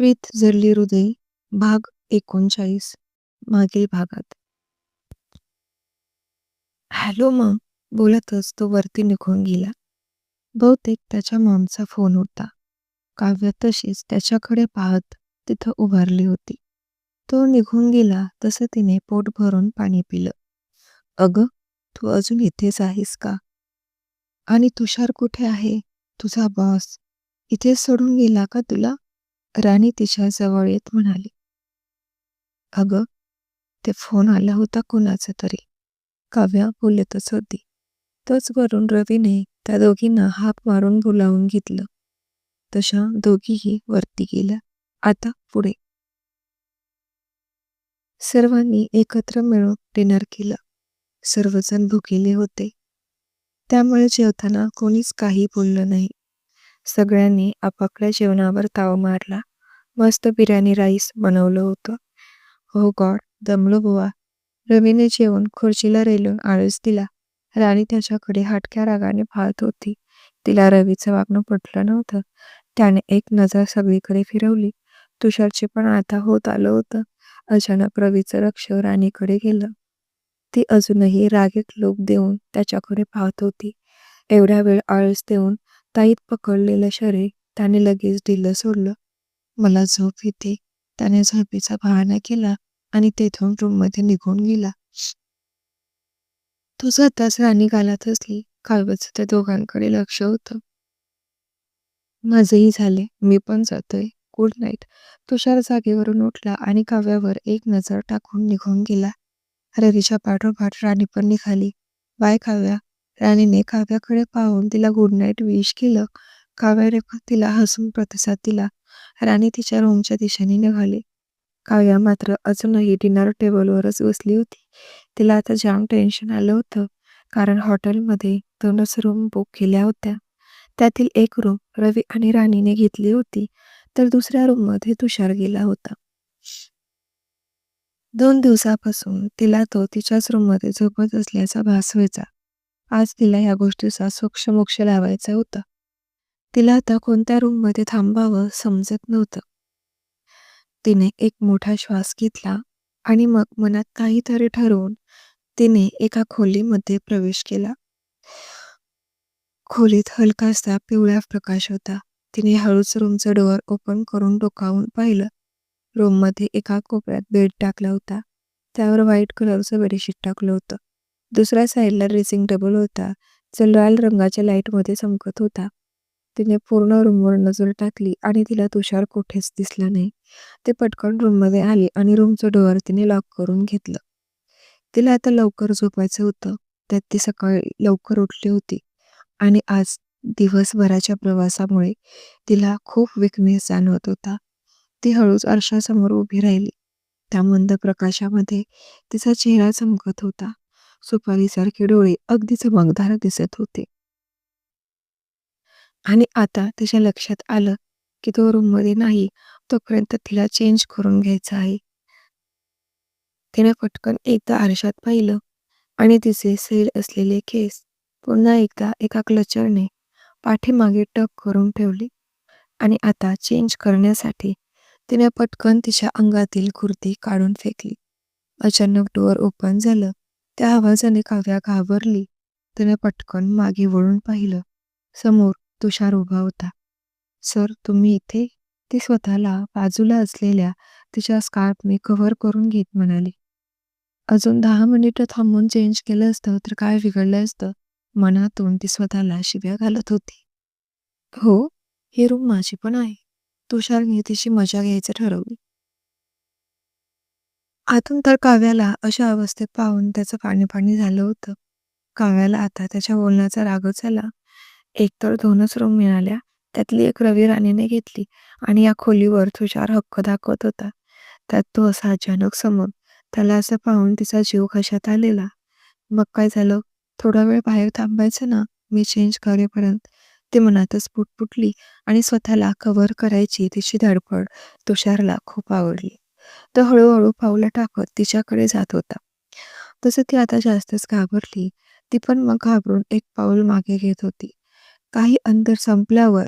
प्रीत जडली हृदय भाग एकोणचाळीस मागील भागात. हॅलो मॉम बोलतच तो वरती निघून गेला. बहुतेक त्याच्या मॉमचा फोन होता. काव्य तशीच त्याच्याकडे पाहत तिथं उभारली होती. तो निघून गेला तसं तिने पोट भरून पाणी पिलं. अगं तू अजून इथेच आहेस का? आणि तुषार कुठे आहे? तुझा बॉस इथेच सोडून गेला का तुला? राणी तिच्या जवळ येत म्हणाली अगं ते फोन आला होता कुणाचा तरी. काव्या बोलतच होती. तोच वरून रवीने त्या दोघींना हाक मारून बोलावून घेतलं. तशा दोघीही वरती गेल्या. आता पुढे. सर्वांनी एकत्र मिळून डिनर केलं. सर्वजण भुकेले होते. त्यामुळे जेवताना कोणीच काही बोललं नाही. सगळ्यांनी आपापल्या जेवणावर ताव मारला. मस्त बिर्याणी राईस बनवलं होतं. हो गॉड दमलो बुवा. रवीने जेवण खुर्चीला रेलून आळस दिला. राणी त्याच्याकडे हाटक्या रागाने पाहत होती. तिला रवीचं वागणं पटलं नव्हतं. त्याने एक नजर सगळीकडे फिरवली. तुषारचे पण आता होत आलं होतं. अचानक रवीचं लक्ष राणीकडे गेलं. ती अजूनही रागीत लोक देऊन त्याच्याकडे पाहत होती. एवढ्या वेळ आळस देऊन ताईत पकडलेलं शरीर त्याने लगेच ढिलं सोडलं. मला झोप येते. त्याने झोपेचा बहाणा केला आणि तेथून रूममध्ये निघून गेला. तो स्वतःच राणी गालात असली कालवच त्या दोघांकडे लक्ष होतं. माझेही झाले. मी पण जातोय. गुड नाईट तुषार जागेवरून उठला आणि काव्यावर एक नजर टाकून निघून गेला. रवीच्या पाठोपाठ राणी पण निघाली. बाय काव्या. राणीने काव्याकडे पाहून तिला गुड नाईट विश केलं. काव्याने पण तिला हसून प्रतिसाद दिला. राणी तिच्या रूमच्या दिशेने निघाली. काव्या मात्र अजूनही डिनर टेबलवरच बसली होती. तिला आता जाम टेन्शन आलं होतं कारण हॉटेलमध्ये दोनच रूम बुक केल्या होत्या. त्यातील एक रूम रवी आणि राणीने घेतली होती तर दुसऱ्या रूममध्ये तुषार गेला होता. दोन दिवसापासून तिला तो तिच्याच रूममध्ये झोपत असल्याचा भास व्हायचा. आज तिला या गोष्टीचा सूक्ष्म मोक्ष लावायचा होता. तिला आता कोणत्या रूममध्ये थांबावं समजत नव्हतं. तिने एक मोठा श्वास घेतला आणि मग मनात काहीतरी ठरवून तिने एका खोलीमध्ये प्रवेश केला. खोलीत हलकासा पिवळा प्रकाश होता. तिने हळूच रूमचं डोअर ओपन करून डोकावून पाहिलं. रूममध्ये एका कोपऱ्यात बेड टाकला होता. त्यावर व्हाईट कलरचं बेडशीट टाकलं होतं. दुसऱ्या साईडला ड्रेसिंग टेबल होता. जो लाल रंगाच्या लाईटमध्ये चमकत होता. तिने पूर्ण रूमवर नजर टाकली आणि तिला तुषार कुठेच दिसला नाही. ते पटकन रूममध्ये आली आणि रूमचं डोअर तिने लॉक करून घेतलं. तिला आता लवकर झोपायचं होतं. त्यात ती सकाळी लवकर उठली होती. आणि आज दिवसभराच्या प्रवासामुळे तिला खूप विकनेस जाणवत होता. ती हळूच आरशासमोर उभी राहिली. त्या मंद प्रकाशामध्ये तिचा चेहरा चमकत होता. सुपारीसारखे डोळे अगदी चमकदार दिसत होते. आणि आता तिच्या लक्षात आलं की तो रूममध्ये नाही तोपर्यंत तिला चेंज करून घ्यायचा आहे. तिने पटकन एकदा आरशात पाहिलं आणि तिचे सैल असलेले केस पुन्हा एकदा एका क्लचरने पाठीमागे टक करून ठेवली आणि आता चेंज करण्यासाठी तिने पटकन तिच्या अंगातील कुर्ती काढून फेकली. अचानक डोअर ओपन झालं. त्या आवाजाने काव्या घाबरली. तिने पटकन मागे वळून पाहिलं. समोर तुषार उभा होता. सर तुम्ही इथे ती स्वतःला बाजूला असलेल्या तिच्या स्कार्फने कव्हर करून घेत म्हणाली. अजून दहा मिनिटं थांबून चेंज केलं असतं तर काय बिघडलं असतं मनातून ती स्वतःला शिव्या घालत होती. हो ही रूम माझी पण आहे तुषारने तिची मजा घ्यायचं ठरवली. आतून तर काव्याला अशा अवस्थेत पाहून त्याचं पाणी पाणी झालं होतं. काव्याला आता त्याच्या बोलण्याचा रागच आला. एकतर दोनच रूम मिळाल्या त्यातली एक रवी राणीने घेतली आणि या खोलीवर तुषार हक्क दाखवत होता. त्यात तो असा अचानक समोर त्याला असं पाहून तिचा जीव कशात आलेला. मग काय झालं? थोडा वेळ बाहेर थांबायचं ना? मी चेंज करेपर्यंत. ती मनातच पुटपुटली आणि स्वतःला कव्हर करायची तिची धडपड तुषारला खूप आवडली. तो हळूहळू पावलं टाकत तिच्याकडे जात होता. तसं ती आता जास्तच घाबरली. ती पण मग घाबरून एक पाऊल मागे घेत होती. काही अंतर संपल्यावर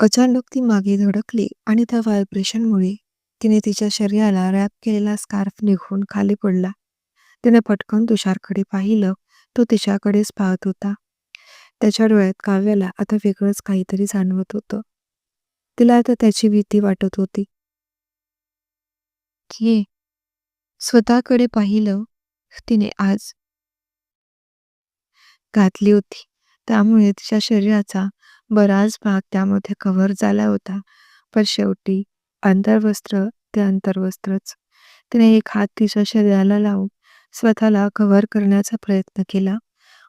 अचानक ती मागे धडकली आणि त्या व्हायब्रेशनमुळे तिने तिच्या शरीराला रॅप केलेला स्कार्फ निघून खाली पडला. तिने पटकन तुषारकडे पाहिलं. तो तिच्याकडेच पाहत होता. त्याच्या डोळ्यात काव्याला आता वेगळंच काहीतरी जाणवत होतं. तिला आता त्याची भीती वाटत होती. ये स्वतःकडे पाहिलं तिने आज घातली होती. त्यामुळे तिच्या शरीराचा बराच भाग त्यामध्ये कव्हर झाला होता. पण शेवटी अंतर्वस्त्र ते अंतर्वस्त्रच. तिने एक हात तिच्या शरीराला लावून स्वतःला कव्हर करण्याचा प्रयत्न केला.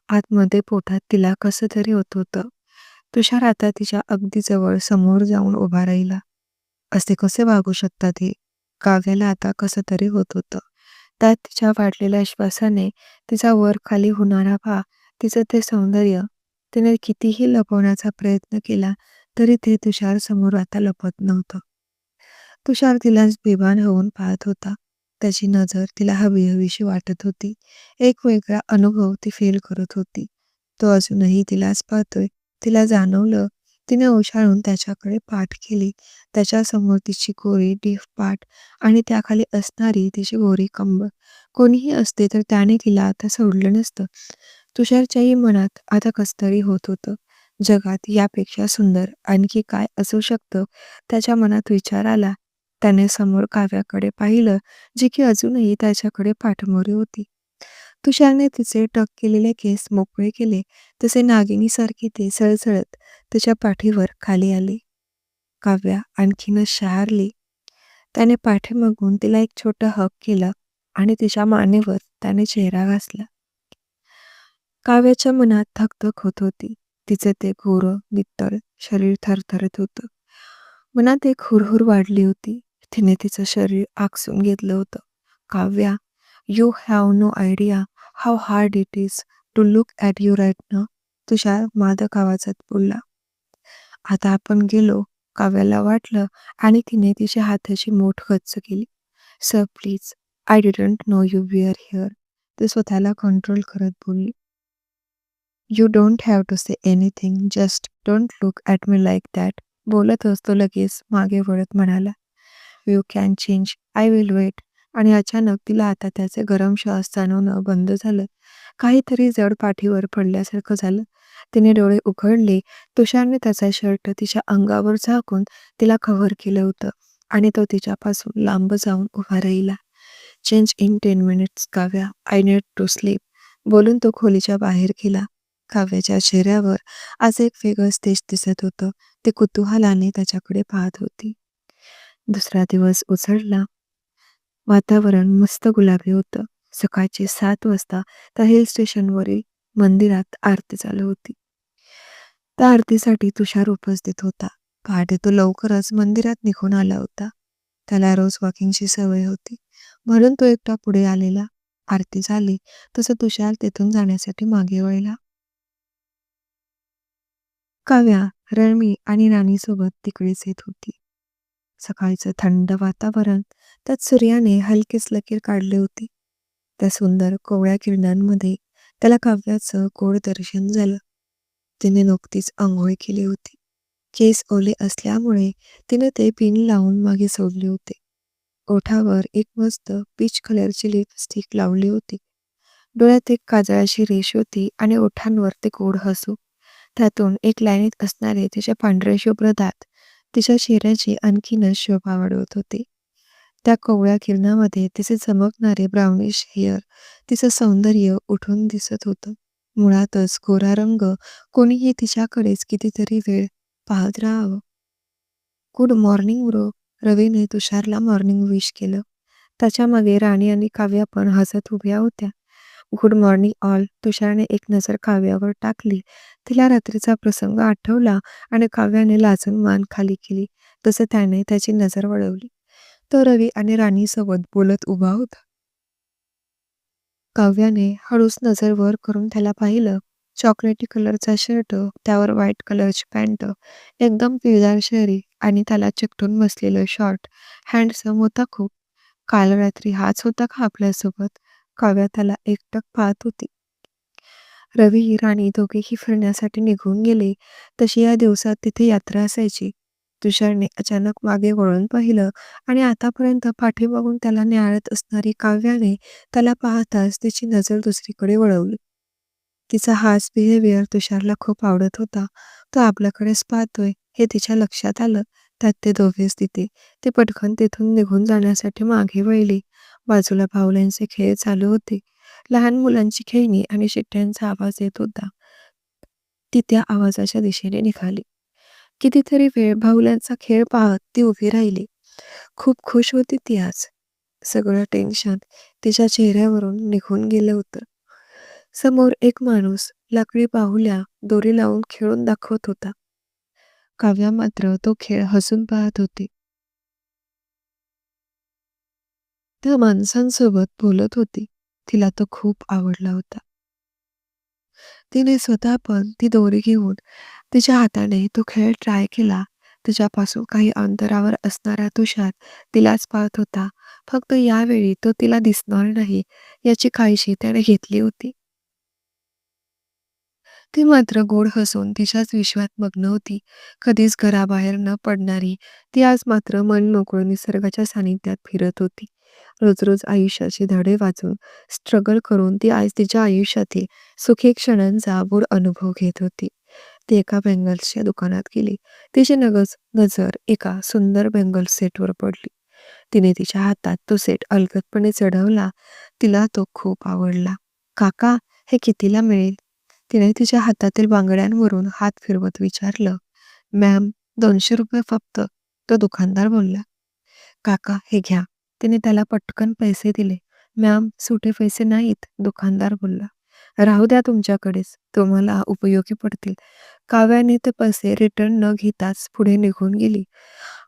आतमध्ये पोटात तिला कसं तरी होत होतं. तुषार आता तिच्या अगदी जवळ समोर जाऊन उभा राहिला. असे कसे वागू शकतात हे? काव्याला आता कसं तरी होत होतं. त्यात तिच्या वाढलेल्या श्वासाने तिचा वर खाली होणारा भा तिचं ते सौंदर्य, त्याने कितीही लपवण्याचा प्रयत्न केला तरी ते तुषार समोर आता लपत नव्हतं. तुषार तिलाच बेभान होऊन पाहत होता. त्याची नजर तिला हवीहवीशी वाटत होती. एक वेगळा अनुभव ती फील करत होती. तो अजूनही तिलाच पाहतोय. तिला जाणवलं. तिने ओशाळून त्याच्याकडे पाठ केली. त्याच्यासमोर तिची गोरी डीफ पाठ आणि त्याखाली असणारी तिची गोरी कंबर. कोणीही असते तर त्याने तिला आता सोडलं नसतं. तुषारच्याही मनात आता कसतरी होत होतं. जगात यापेक्षा सुंदर आणखी काय असू शकतं? त्याच्या मनात विचार आला. त्याने समोर काव्याकडे पाहिलं, जी की अजूनही त्याच्याकडे पाठमोरी होती. तुषारने तिचे टक केलेले केस मोकळे केले. तसे नागिनीसारखे ते सळसळत तिच्या पाठीवर खाली आले. काव्या आणखीनच शहारली. त्याने पाठीमागून तिला एक छोटा हग केला आणि तिच्या मानेवर त्याने चेहरा घासला. काव्याच्या मनात धकधक होत होती. तिचं ते घोरं नितळ शरीर थरथरत होतं. मनात एक हुरहुर वाढली होती. तिने तिचं शरीर आकसून घेतलं होतं. Kavya, you have no idea how hard it is to look at you right now. Tushar मादक आवाजात बोलला. आता आपण गेलो. काव्याला वाटलं आणि तिने तिच्या हाताची मोठ गच्च केली. Sir please, I didn't know you were here. ती स्वतःला कंट्रोल करत बोलली. You don't have to say anything. Just don't look at me like that. बोलतच तो लगेच मागे वळत म्हणाला. You can change. I will wait. आणि अचानक तिला आता त्याचे गरम श्वास जाणवणं बंद झालं. काहीतरी जड पाठीवर पडल्यासारखं झालं. तिने डोळे उघडले. तुषारने त्याचा शर्ट तिच्या अंगावर झाकून तिला कव्हर केलं होतं आणि तो तिच्यापासून लांब जाऊन उभा राहिला. Change in ten minutes Kavya. I need to sleep. बोलून तो खोलीच्या बाहेर गेला. काव्याच्या चेहऱ्यावर आज एक वेगळंच तेज दिसत होतं. ते कुतूहलाने त्याच्याकडे पाहत होती. दुसरा दिवस उजळला. वातावरण मस्त गुलाबी होतं. सकाळचे सात वाजता त्या हिल स्टेशनवरील मंदिरात आरती चालू होती. त्या आरतीसाठी तुषार उपस्थित होता. पहाटे तो लवकरच मंदिरात निघून आला होता. त्याला रोज वॉकिंगची सवय होती. म्हणून तो एकटा पुढे आलेला. आरती झाली तसं तुषार तेथून जाण्यासाठी मागे वळला. काव्या, रणमी आणि राणीसोबत तिकडेच येत होती. सकाळचं थंड वातावरण, त्यात सूर्याने हलकेच लकीर काढले होते. त्या सुंदर कोवळ्या किरणांमध्ये त्याला काव्याचं गोड दर्शन झालं. तिने नुकतीच आंघोळ केली होती. केस ओले असल्यामुळे तिने ते पिन लावून मागे सोडले होते. ओठावर एक मस्त पीच कलरची लिपस्टिक लावली होती. डोळ्यात एक काजळाची रेष होती आणि ओठांवर ते गोड हसू. त्यातून एक लाईनीत असणारे तिचे पांढरे शुभ्र दात तिच्या चेहऱ्याची आणखीनच शोभा वाढवत होते. त्या कोवळ्या किरणामध्ये तिचे चमकणारे ब्राउनिश हेअर, तिचं सौंदर्य उठून दिसत होतं. मुळातच गोरा रंग कोणीही तिच्याकडेच कितीतरी वेळ पाहत राहावं. Good morning bro. रवीने तुषारला मॉर्निंग विश केलं. त्याच्यामागे राणी आणि काव्या पण हसत उभ्या होत्या. Good morning all. तुषारने एक नजर काव्यावर टाकली. तिला रात्रीचा प्रसंग आठवला आणि काव्याने लाजून मान खाली केली. तसं त्याने त्याची नजर वळवली. तो रवी आणि राणीसोबत बोलत उभा होता. काव्याने हळूच नजर वर करून त्याला पाहिलं. चॉकलेटी कलरचा शर्ट, त्यावर व्हाईट कलरची पॅन्ट, एकदम पिळदार शरीर आणि त्याला चिकटून बसलेलं शॉर्ट. हँडसम होता खूप. काल रात्री हाच होता का आपल्यासोबत? काव्या त्याला एकटक पाहत होती. रवी, राणी दोघेही फिरण्यासाठी निघून गेले. तशी या दिवसात तिथे यात्रा असायची. तुषारने अचानक मागे वळून पाहिलं आणि आतापर्यंत पाठीमागून त्याला न्याळत असणारी काव्याने त्याला पाहताच तिची नजर दुसरीकडे वळवली. तिचा हाच बिहेवियर तुषारला खूप आवडत होता. तो आपल्याकडेच पाहतोय हे तिच्या लक्षात आलं. त्यात ते दोघेच तिथे. ते पटकन तिथून निघून जाण्यासाठी मागे वळली. बाजूला बाहुल्यांचे खेळ चालू होते. लहान मुलांची खेळणी आणि शिट्ट्यांचा आवाज येत होता. ती त्या आवाजाच्या दिशेने निघाली. कितीतरी वेळ बाहुल्यांचा खेळ पाहत ती उभी राहिली. खूप खुश होती ती आज. सगळं टेन्शन तिच्या चेहऱ्यावरून निघून गेलं होतं. समोर एक माणूस लाकडी बाहुल्या दोरी लावून खेळून दाखवत होता. काव्या मात्र तो खेळ हसून पाहत होती. त्या माणसांसोबत बोलत होती. तिला तो खूप आवडला होता. तिने स्वतः पण ती दोरी घेऊन तिच्या हाताने तो खेळ ट्राय केला. तिच्यापासून काही अंतरावर असणारा तुषार तिलाच पाहत होता. फक्त यावेळी तो तिला दिसणार नाही याची काळजी त्याने घेतली होती. ती मात्र गोड हसून तिच्याच विश्वात मग्न होती. कधीच घराबाहेर न पडणारी ती आज मात्र मन मोकळून निसर्गाच्या सानिध्यात फिरत होती. रोज रोज आयुष्याचे धडे वाचून स्ट्रगल करून ती आज तिच्या आयुष्यातील सुखी क्षणांचा गूढ अनुभव घेत होती. ती एका बँगल्सच्या दुकानात गेली. तिची नगज नजर एका सुंदर बँगल सेटवर पडली. तिने तिच्या हातात तो सेट अलगदपणे चढवला. तिला तो खूप आवडला. काका हे कितीला मिळेल? तिने तिच्या हातातील बांगड्यांवरून हात फिरवत विचारलं. मॅम दोनशे रुपये फक्त, तो दुकानदार बोलला. काका हे घ्या. तिने त्याला पटकन पैसे दिले. मॅम सुटे पैसे नाहीत, दुकानदार बोलला. राहू द्या तुमच्याकडेच, तुम्हाला उपयोगी पडतील. काव्याने ते पैसे रिटर्न न घेताच पुढे निघून गेली.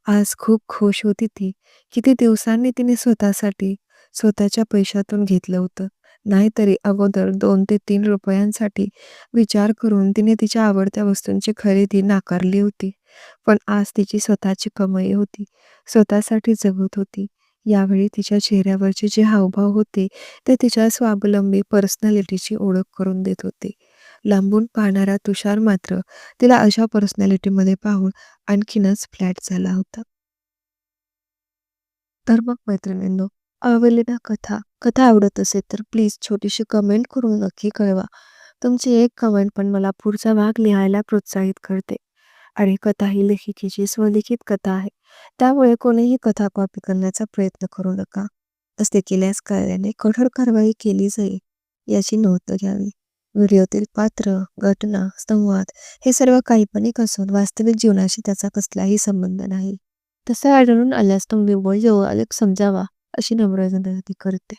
आज खूप खुश होती ती. किती दिवसांनी तिने स्वतःसाठी स्वतःच्या पैशातून घेतलं होतं. नाहीतरी अगोदर दोन ते तीन रुपयांसाठी विचार करून तिने तिच्या आवडत्या वस्तूंची खरेदी नाकारली होती. पण आज तिची स्वतःची कमाई होती. स्वतःसाठी जगत होती. यावेळी तिच्या चेहऱ्यावरचे जे हावभाव होते ते तिच्या स्वावलंबी पर्सनॅलिटीची ओळख करून देत होते. लांबून पाहणारा तुषार मात्र तिला अशा पर्सनॅलिटीमध्ये पाहून आणखीनच फ्लॅट झाला होता. तर मग मैत्रिणींनो, आवडलेल्या कथा? कथा आवडत असेल तर प्लीज छोटीशी कमेंट करून नक्की कळवा. तुमची एक कमेंट पण मला पुढचा भाग लिहायला प्रोत्साहित करते. आणि कथा ही लेखिकेची स्वलिखित कथा आहे. त्यामुळे कोणीही कथा कॉपी करण्याचा प्रयत्न करू नका. असे केल्यास कार्याने कठोर कारवाई केली जाईल याची नोंद घ्यावी. व्हिडिओतील पात्र, घटना, संवाद हे सर्व काल्पनिक असून वास्तविक जीवनाशी त्याचा कसलाही संबंध नाही. तसे आढळून आल्यास तुम्ही व्हिडिओ अलग समजावा अशी नम्र विनंती करते.